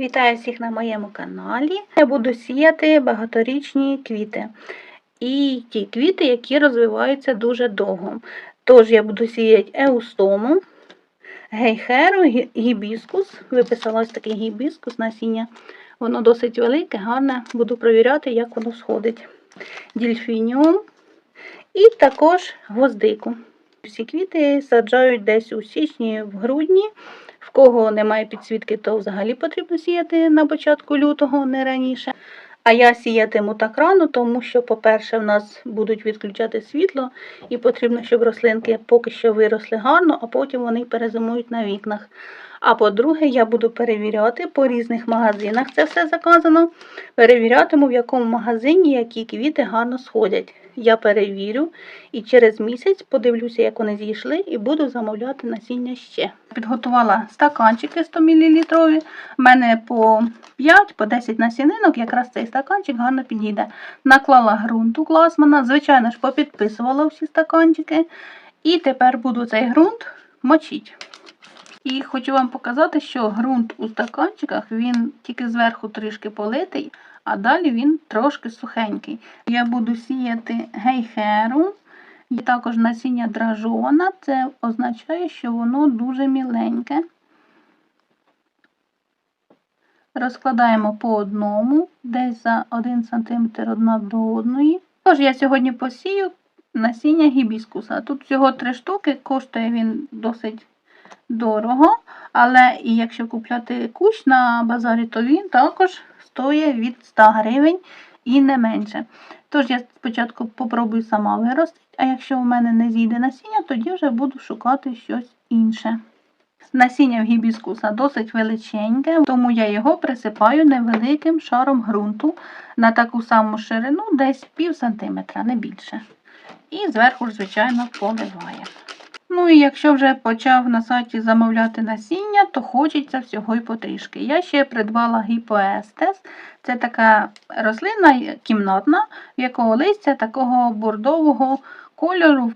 Вітаю всіх на моєму каналі. Я буду сіяти багаторічні квіти. І ті квіти, які розвиваються дуже довго. Тож я буду сіяти еустому, гейхеру, гібіскус. Виписала ось такий гібіскус насіння. Воно досить велике, гарне. Буду провіряти, як воно сходить. Дільфініум і також гвоздику. Всі квіти саджають десь у січні, в грудні. В кого немає підсвітки, то взагалі потрібно сіяти на початку лютого, не раніше. А я сіятиму так рано, тому що, по-перше, в нас будуть відключати світло, і потрібно, щоб рослинки поки що виросли гарно, а потім вони перезимують на вікнах. А по-друге, я буду перевіряти по різних магазинах, це все заказано. Перевірятиму, в якому магазині які квіти гарно сходять. Я перевірю і через місяць подивлюся, як вони зійшли, і буду замовляти насіння ще. Підготувала стаканчики 100 мл. У мене по 5, по 10 насінинок, якраз цей стаканчик гарно підійде. Наклала ґрунту класмана, звичайно ж, попідписувала всі стаканчики. І тепер буду цей ґрунт мочити. І хочу вам показати, що ґрунт у стаканчиках він тільки зверху трішки политий, а далі він трошки сухенький. Я буду сіяти гейхеру, і також насіння дражована. Це означає, що воно дуже міленьке. Розкладаємо по одному, десь за 1 см одна до одної. Тож я сьогодні посію насіння гібіскуса. Тут всього 3 штуки, коштує він досить дорого, але і якщо купляти кущ на базарі, то він також стоїть від 100 гривень і не менше. Тож я спочатку попробую сама виростити, а якщо в мене не зійде насіння, тоді вже буду шукати щось інше. Насіння в гібіскуса досить величеньке, тому я його присипаю невеликим шаром ґрунту на таку саму ширину, десь пів сантиметра, не більше. І зверху звичайно, поливаємо. Ну і якщо вже почав на сайті замовляти насіння, то хочеться всього й потрішки. Я ще придбала гіпоестес. Це така рослина кімнатна, в якого листя такого бордового кольору,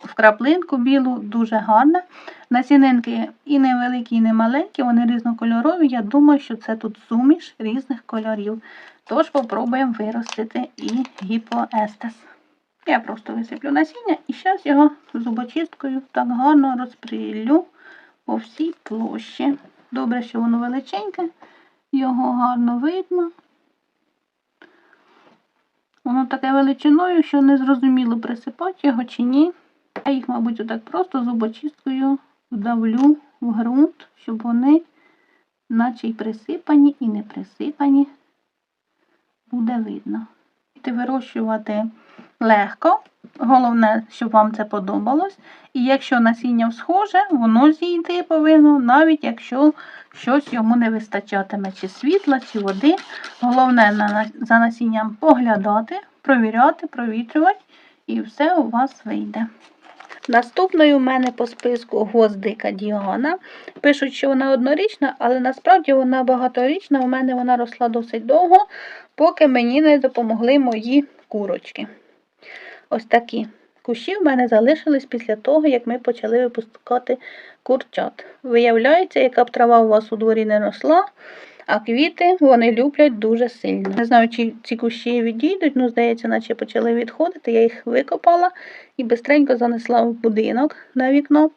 в краплинку білу, дуже гарне. Насінинки і невеликі, і не маленькі, вони різнокольорові. Я думаю, що це тут суміш різних кольорів. Тож попробуємо виростити і гіпоестес. Я просто висиплю насіння і зараз його зубочисткою так гарно розприлю по всій площі. Добре, що воно величеньке, його гарно видно. Воно таке величиною, що не зрозуміло присипати його чи ні. Я їх, мабуть, отак просто зубочисткою вдавлю в ґрунт, щоб вони, наче й присипані, і не присипані, буде видно. Ти вирощувати легко. Головне, щоб вам це подобалось. І якщо насіння схоже, воно зійти повинно, навіть якщо щось йому не вистачатиме, чи світла, чи води. Головне за насінням поглядати, провіряти, провітрювати, і все у вас вийде. Наступною у мене по списку гвоздика Діана. Пишуть, що вона однорічна, але насправді вона багаторічна. У мене вона росла досить довго, поки мені не допомогли мої курочки. Ось такі кущі в мене залишились після того, як ми почали випускати курчат. Виявляється, яка б трава у вас у дворі не росла, а квіти вони люблять дуже сильно. Не знаю, чи ці кущі відійдуть, ну, здається, наче почали відходити. Я їх викопала і бистренько занесла в будинок на вікно.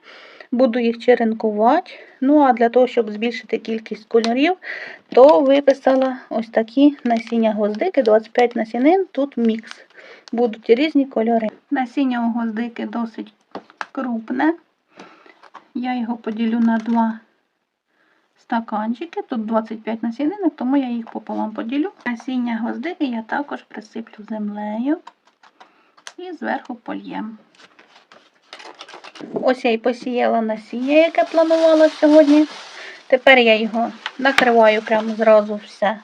Буду їх черенкувати. Ну, а для того, щоб збільшити кількість кольорів, то виписала ось такі насіння гвоздики, 25 насінин, тут мікс. Будуть різні кольори. Насіння у гвоздики досить крупне. Я його поділю на два стаканчики. Тут 25 насінинок, тому я їх пополам поділю. Насіння гвоздики я також присиплю землею і зверху польєм. Ось я і посіяла насіння, яке планувала сьогодні. Тепер я його накриваю прямо зразу все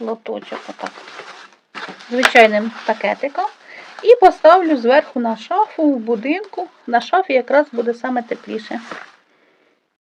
лоточок отак звичайним пакетиком. І поставлю зверху на шафу в будинку. На шафі якраз буде саме тепліше.